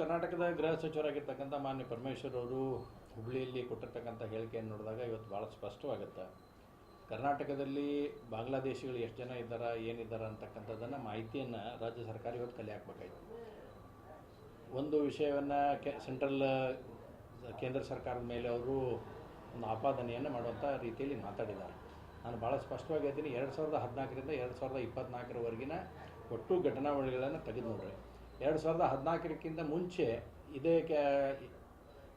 ಕರ್ನಾಟಕದ ಗೃಹ ಸಚಿವರಾಗಿರ್ತಕ್ಕಂಥ ಮಾನ್ಯ ಪರಮೇಶ್ವರ್ ಅವರು ಹುಬ್ಳಿಯಲ್ಲಿ ಕೊಟ್ಟಿರ್ತಕ್ಕಂಥ ಹೇಳಿಕೆಯನ್ನು ನೋಡಿದಾಗ ಇವತ್ತು ಭಾಳ ಸ್ಪಷ್ಟವಾಗುತ್ತೆ. ಕರ್ನಾಟಕದಲ್ಲಿ ಬಾಂಗ್ಲಾದೇಶಿಗಳು ಎಷ್ಟು ಜನ ಇದ್ದಾರೆ, ಏನಿದ್ದಾರೆ ಅಂತಕ್ಕಂಥದ್ದನ್ನು ಮಾಹಿತಿಯನ್ನು ರಾಜ್ಯ ಸರ್ಕಾರ ಇವತ್ತು ಕಲೆ ಒಂದು ವಿಷಯವನ್ನು ಕೆ, ಸೆಂಟ್ರಲ್, ಕೇಂದ್ರ ಸರ್ಕಾರದ ಮೇಲೆ ಅವರು ಒಂದು ಆಪಾದನೆಯನ್ನು ಮಾಡುವಂಥ ರೀತಿಯಲ್ಲಿ ಮಾತಾಡಿದ್ದಾರೆ. ನಾನು ಭಾಳ ಸ್ಪಷ್ಟವಾಗಿ ಹೇಳ್ತೀನಿ, ಎರಡು ಸಾವಿರದ ಹದಿನಾಲ್ಕರಿಂದ ಎರಡು ಸಾವಿರದ ಇಪ್ಪತ್ತ್ನಾಲ್ಕರವರೆಗಿನ ಒಟ್ಟು ಘಟನಾವಳಿಗಳನ್ನು ತೆಗೆದು ನೋಡ್ರಿ ಎರಡು ಸಾವಿರದ ಹದಿನಾಲ್ಕರಕ್ಕಿಂತ ಮುಂಚೆ ಇದೇ ಕ್ಯಾ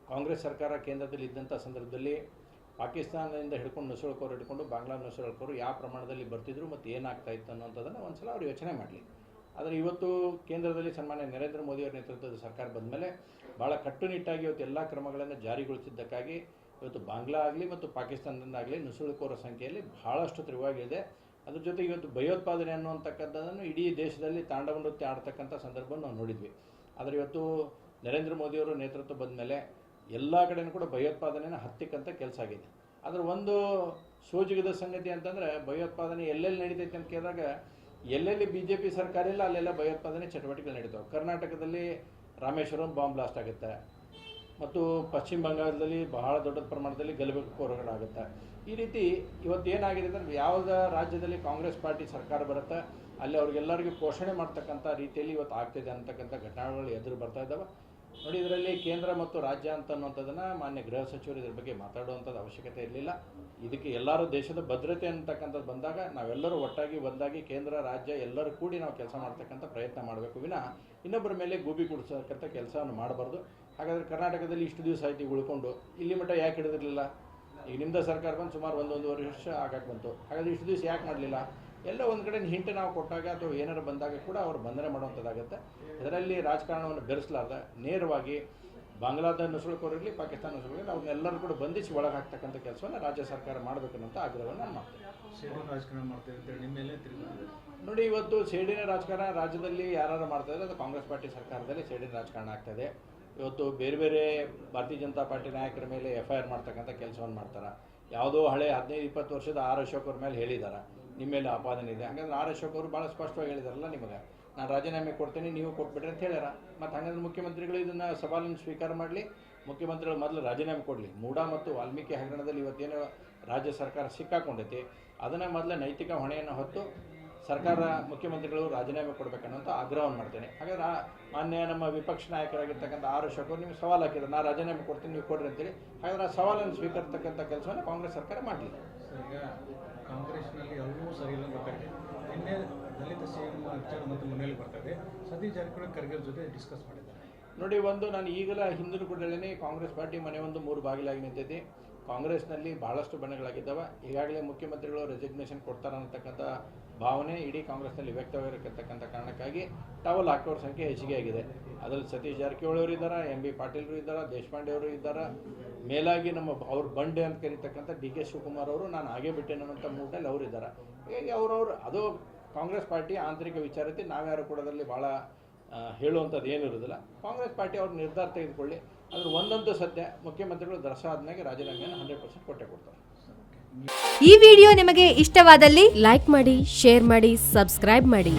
ಕಾಂಗ್ರೆಸ್ ಸರ್ಕಾರ ಕೇಂದ್ರದಲ್ಲಿ ಇದ್ದಂಥ ಸಂದರ್ಭದಲ್ಲಿ ಪಾಕಿಸ್ತಾನದಿಂದ ಹಿಡ್ಕೊಂಡು ನುಸುಳ್ಕೋರು ಹಿಡ್ಕೊಂಡು ಬಾಂಗ್ಲಾ ನುಸುಳ್ಕೋರು ಯಾವ ಪ್ರಮಾಣದಲ್ಲಿ ಬರ್ತಿದ್ರು ಮತ್ತು ಏನಾಗ್ತಾ ಇತ್ತು ಅನ್ನೋಂಥದ್ದನ್ನು ಒಂದು ಸಲ ಅವ್ರು ಯೋಚನೆ ಮಾಡಲಿ. ಆದರೆ ಇವತ್ತು ಕೇಂದ್ರದಲ್ಲಿ ಸನ್ಮಾನ್ಯ ನರೇಂದ್ರ ಮೋದಿಯವರ ನೇತೃತ್ವದ ಸರ್ಕಾರ ಬಂದ ಮೇಲೆ ಭಾಳ ಕಟ್ಟುನಿಟ್ಟಾಗಿ ಇವತ್ತು ಎಲ್ಲ ಕ್ರಮಗಳನ್ನು ಜಾರಿಗೊಳಿಸಿದ್ದಕ್ಕಾಗಿ ಇವತ್ತು ಬಾಂಗ್ಲಾ ಆಗಲಿ ಮತ್ತು ಪಾಕಿಸ್ತಾನದಿಂದಾಗಲಿ ನುಸುಳುಕೋರ ಸಂಖ್ಯೆಯಲ್ಲಿ ಭಾಳಷ್ಟು ತೀವ್ರವಾಗಿದೆ ಅದ್ರ ಜೊತೆ ಇವತ್ತು ಭಯೋತ್ಪಾದನೆ ಅನ್ನುವಂಥಕ್ಕಂಥದ್ದನ್ನು ಇಡೀ ದೇಶದಲ್ಲಿ ತಾಂಡವ ನೃತ್ಯ ಆಡ್ತಕ್ಕಂಥ ಸಂದರ್ಭವನ್ನು ನಾವು ನೋಡಿದ್ವಿ. ಆದರೆ ಇವತ್ತು ನರೇಂದ್ರ ಮೋದಿಯವರ ನೇತೃತ್ವ ಬಂದ ಮೇಲೆ ಎಲ್ಲ ಕಡೆನೂ ಕೂಡ ಭಯೋತ್ಪಾದನೆಯನ್ನು ಹತ್ತಿಕ್ಕಂಥ ಕೆಲಸ ಆಗಿದೆ ಅದರ ಒಂದು ಸೋಜಿಗದ ಸಂಗತಿ ಅಂತಂದರೆ ಭಯೋತ್ಪಾದನೆ ಎಲ್ಲೆಲ್ಲಿ ನಡೀತೈತೆ ಅಂತ ಕೇಳಿದಾಗ ಎಲ್ಲೆಲ್ಲಿ ಬಿ ಜೆ ಪಿ ಸರ್ಕಾರ ಇಲ್ಲ, ಅಲ್ಲೆಲ್ಲ ಭಯೋತ್ಪಾದನೆ ಚಟುವಟಿಕೆಗಳು ನಡೀತಾವೆ. ಕರ್ನಾಟಕದಲ್ಲಿ ರಾಮೇಶ್ವರಂ ಬಾಂಬ್ ಬ್ಲಾಸ್ಟ್ ಆಗುತ್ತೆ. ಮತ್ತು ಪಶ್ಚಿಮ ಬಂಗಾಳದಲ್ಲಿ ಬಹಳ ದೊಡ್ಡ ಪ್ರಮಾಣದಲ್ಲಿ ಗಲಭೆಕೋರಗಳಾಗುತ್ತೆ ಈ ರೀತಿ ಇವತ್ತು ಏನಾಗಿದೆ ಅಂದರೆ ಯಾವುದ ರಾಜ್ಯದಲ್ಲಿ ಕಾಂಗ್ರೆಸ್ ಪಾರ್ಟಿ ಸರ್ಕಾರ ಬರುತ್ತೆ, ಅಲ್ಲಿ ಅವ್ರಿಗೆಲ್ಲರಿಗೂ ಪೋಷಣೆ ಮಾಡ್ತಕ್ಕಂಥ ರೀತಿಯಲ್ಲಿ ಇವತ್ತು ಆಗ್ತಿದೆ ಅಂತಕ್ಕಂಥ ಘಟನೆಗಳು ಎದುರು ಬರ್ತಾ ಇದ್ದಾವೆ. ನೋಡಿ, ಇದರಲ್ಲಿ ಕೇಂದ್ರ ಮತ್ತು ರಾಜ್ಯ ಅಂತ ಅನ್ನುವಂಥದ್ದನ್ನು ಮಾನ್ಯ ಗೃಹ ಸಚಿವರು ಇದ್ರ ಬಗ್ಗೆ ಮಾತಾಡುವಂಥದ್ದು ಅವಶ್ಯಕತೆ ಇರಲಿಲ್ಲ. ಇದಕ್ಕೆ ಎಲ್ಲರೂ ದೇಶದ ಭದ್ರತೆ ಅಂತಕ್ಕಂಥದ್ದು ಬಂದಾಗ ನಾವೆಲ್ಲರೂ ಒಟ್ಟಾಗಿ ಬಂದಾಗಿ ಕೇಂದ್ರ, ರಾಜ್ಯ ಎಲ್ಲರೂ ಕೂಡಿ ನಾವು ಕೆಲಸ ಮಾಡ್ತಕ್ಕಂಥ ಪ್ರಯತ್ನ ಮಾಡಬೇಕು ವಿನ ಇನ್ನೊಬ್ಬರ ಮೇಲೆ ಗೋಬಿ ಕೊಡಿಸತಕ್ಕಂಥ ಕೆಲಸವನ್ನು ಮಾಡಬಾರ್ದು. ಹಾಗಾದರೆ ಕರ್ನಾಟಕದಲ್ಲಿ ಇಷ್ಟು ದಿವಸ ಆಯ್ತು ಉಳ್ಕೊಂಡು, ಇಲ್ಲಿ ಮಟ್ಟ ಯಾಕೆ ಹಿಡಿದಿರಲಿಲ್ಲ? ಈಗ ನಿಮ್ಮದ ಸರ್ಕಾರ ಬಂದು ಸುಮಾರು ಒಂದು ಒಂದೂವರೆ ವರ್ಷ ಆಗಕ್ಕೆ ಬಂತು. ಹಾಗಾದ್ರೆ ಇಷ್ಟು ದಿವಸ ಯಾಕೆ ಮಾಡಲಿಲ್ಲ? ಎಲ್ಲ ಒಂದು ಕಡೆ ಹಿಂಟ್ ನಾವು ಕೊಟ್ಟಾಗ ಅಥವಾ ಏನಾರು ಬಂದಾಗ ಕೂಡ ಅವರು ಬಂಧನೆ ಮಾಡುವಂಥದ್ದಾಗುತ್ತೆ. ಅದರಲ್ಲಿ ರಾಜಕಾರಣವನ್ನು ಬೆರೆಸಲಾರ್ದ ನೇರವಾಗಿ ಬಾಂಗ್ಲಾದ ನುಸುಳುಕೋರಿರಲಿ ಪಾಕಿಸ್ತಾನ ನುಸುಳುಕೋರಿ ಅವ್ರನ್ನೆಲ್ಲರೂ ಕೂಡ ಬಂಧಿಸಿ ಒಳಗೆ ಹಾಕ್ತಕ್ಕಂಥ ಕೆಲಸವನ್ನು ರಾಜ್ಯ ಸರ್ಕಾರ ಮಾಡಬೇಕು ಅನ್ನೋಂಥ ಆಗ್ರಹವನ್ನು ನಾನು ಮಾಡ್ತೇನೆ. ನೋಡಿ ಇವತ್ತು ಸೇಡಿನ ರಾಜಕಾರಣ ರಾಜ್ಯದಲ್ಲಿ ಯಾರು ಮಾಡ್ತಾ ಇದ್ದಾರೆ ಅದು ಕಾಂಗ್ರೆಸ್ ಪಾರ್ಟಿ ಸರ್ಕಾರದಲ್ಲಿ ಸೇಡಿನ ರಾಜಕಾರಣ ಆಗ್ತದೆ ಇವತ್ತು ಬೇರೆ ಬೇರೆ ಭಾರತೀಯ ಜನತಾ ಪಾರ್ಟಿ ನಾಯಕರ ಮೇಲೆ ಎಫ್ ಐ ಆರ್ ಮಾಡ್ತಕ್ಕಂಥ ಕೆಲಸವನ್ನು ಮಾಡ್ತಾರೆ. ಯಾವುದೋ ಹಳೆ ಹದಿನೈದು, ಇಪ್ಪತ್ತು ವರ್ಷದ ಆರ್ ಅಶೋಕ್ ಅವ್ರ ಮೇಲೆ ಹೇಳಿದ್ದಾರೆ ನಿಮ್ಮ ಮೇಲೆ ಆಪಾದನೆ ಇದೆ. ಹಂಗಂದ್ರೆ ಆರ್ ಅಶೋಕ್ ಭಾಳ ಸ್ಪಷ್ಟವಾಗಿ ಹೇಳಿದಾರಲ್ಲ ನಿಮಗೆ. ನಾನು ರಾಜೀನಾಮೆ ಕೊಡ್ತೀನಿ, ನೀವು ಕೊಟ್ಬಿಟ್ರಿ ಅಂತ ಹೇಳ್ಯಾರ. ಮತ್ತು ಹಂಗಂದ್ರೆ ಮುಖ್ಯಮಂತ್ರಿಗಳು ಇದನ್ನು ಸವಾಲನ್ನು ಸ್ವೀಕಾರ ಮಾಡಲಿ. ಮುಖ್ಯಮಂತ್ರಿಗಳು ಮೊದಲು ರಾಜೀನಾಮೆ ಕೊಡಲಿ. ಮೂಡಾ ಮತ್ತು ವಾಲ್ಮೀಕಿ ಹಗರಣದಲ್ಲಿ ಇವತ್ತೇನು ರಾಜ್ಯ ಸರ್ಕಾರ ಸಿಕ್ಕಾಕೊಂಡೈತಿ. ಅದನ್ನು ಮೊದಲು ನೈತಿಕ ಹೊಣೆಯನ್ನು ಹೊತ್ತು ಸರ್ಕಾರ ಮುಖ್ಯಮಂತ್ರಿಗಳು ರಾಜೀನಾಮೆ ಕೊಡಬೇಕನ್ನೋಂಥ ಆಗ್ರಹವನ್ನು ಮಾಡ್ತೇನೆ. ಹಾಗಾದ್ರೆ ಮಾನ್ಯ ನಮ್ಮ ವಿಪಕ್ಷ ನಾಯಕರಾಗಿರ್ತಕ್ಕಂಥ ಆರು ಶಕೂರ್ ನಿಮಗೆ ಸವಾಲು ಹಾಕಿದ್ರು ನಾನು ರಾಜೀನಾಮೆ ಕೊಡ್ತೀನಿ ನೀವು ಕೊಡ್ರಿ ಅಂತೇಳಿ. ಹಾಗಾದ್ರೆ ಆ ಸವಾಲನ್ನು ಸ್ವೀಕರಿಸ್ತಕ್ಕಂಥ ಕೆಲಸವನ್ನು ಕಾಂಗ್ರೆಸ್ ಸರ್ಕಾರ ಮಾಡಲಿಲ್ಲ. ಈಗ ಕಾಂಗ್ರೆಸ್ನಲ್ಲಿ ಎಲ್ಲವೂ ಸರಿ ಇಲ್ಲ ಗೊತ್ತಾಗಿದೆ. ನಿನ್ನೆ ದಲಿತ ಸಿ ಎಂ ವಿಚಾರ ಮತ್ತು ಮನೆಯಲ್ಲಿ ಬರ್ತದೆ ಸತೀಶ್ ಜಾರಕಿಹೊಳಿ ಖರ್ಗೆ ಜೊತೆ ಡಿಸ್ಕಸ್ ಮಾಡಿದ್ದಾರೆ. ನೋಡಿ ಒಂದು ನಾನು ಈಗಲೇ ಹಿಂದಿನ ಕೂಡ ಕಾಂಗ್ರೆಸ್ ಪಾರ್ಟಿ ಮನೆ ಒಂದು ಮೂರು ಬಾಗಿಲಾಗಿ ನಿಂತೈತಿ ಕಾಂಗ್ರೆಸ್ನಲ್ಲಿ ಬಹಳಷ್ಟು ಬಣ್ಣಗಳಾಗಿದ್ದಾವೆ. ಈಗಾಗಲೇ ಮುಖ್ಯಮಂತ್ರಿಗಳು ರೆಸಿಗ್ನೇಷನ್ ಕೊಡ್ತಾರೆ ಅನ್ನತಕ್ಕಂಥ ಭಾವನೆ ಇಡೀ ಕಾಂಗ್ರೆಸ್ನಲ್ಲಿ ವ್ಯಕ್ತವಾಗಿರತಕ್ಕಂಥ ಕಾರಣಕ್ಕಾಗಿ ಟವಲ್ ಹಾಕೋರ ಸಂಖ್ಯೆ ಹೆಚ್ಚಿಗೆ ಆಗಿದೆ. ಅದರಲ್ಲಿ ಸತೀಶ್ ಜಾರಕಿಹೊಳಿ ಅವರು ಇದ್ದಾರೆ, ಎಂ ಬಿ ಪಾಟೀಲ್ರು ಇದ್ದಾರೆ, ದೇಶಪಾಂಡೆ ಅವರು ಇದ್ದಾರೆ? ಮೇಲಾಗಿ ನಮ್ಮ ಅವ್ರ ಬಂಡೆ ಅಂತ ಕರೀತಕ್ಕಂಥ ಡಿ ಕೆ ಶಿವಕುಮಾರ್ ಅವರು ನಾನು ಹಾಗೆ ಬಿಟ್ಟೇನೆ ಅನ್ನೋಂಥ ಅವರು ಇದ್ದಾರೆ ಹೀಗಾಗಿ ಅವರವ್ರು ಅದು ಕಾಂಗ್ರೆಸ್ ಪಾರ್ಟಿ ಆಂತರಿಕ ವಿಚಾರತೆ, ನಾವ್ಯಾರು ಕೂಡ ಅದರಲ್ಲಿ ಭಾಳ ಹೇಳುವಂಥದ್ದು ಏನಿರೋದಿಲ್ಲ ಕಾಂಗ್ರೆಸ್ ಪಾರ್ಟಿ ಅವ್ರ ನಿರ್ಧಾರ ತೆಗೆದುಕೊಳ್ಳಿ. ಆದರೆ ಒಂದೊಂದು ಸದ್ಯ ಮುಖ್ಯಮಂತ್ರಿಗಳು ದಸರಾ ಆದ್ಮೇಲೆ ರಾಜೀನಾಮೆಯನ್ನು ಹಂಡ್ರೆಡ್ ಪರ್ಸೆಂಟ್ ಕೊಟ್ಟೆ ಕೊಡ್ತಾರೆ. ಈ ವಿಡಿಯೋ ನಿಮಗೆ ಇಷ್ಟವಾದಲ್ಲಿ ಲೈಕ್ ಮಾಡಿ, ಶೇರ್ ಮಾಡಿ, ಸಬ್ಸ್ಕ್ರೈಬ್ ಮಾಡಿ.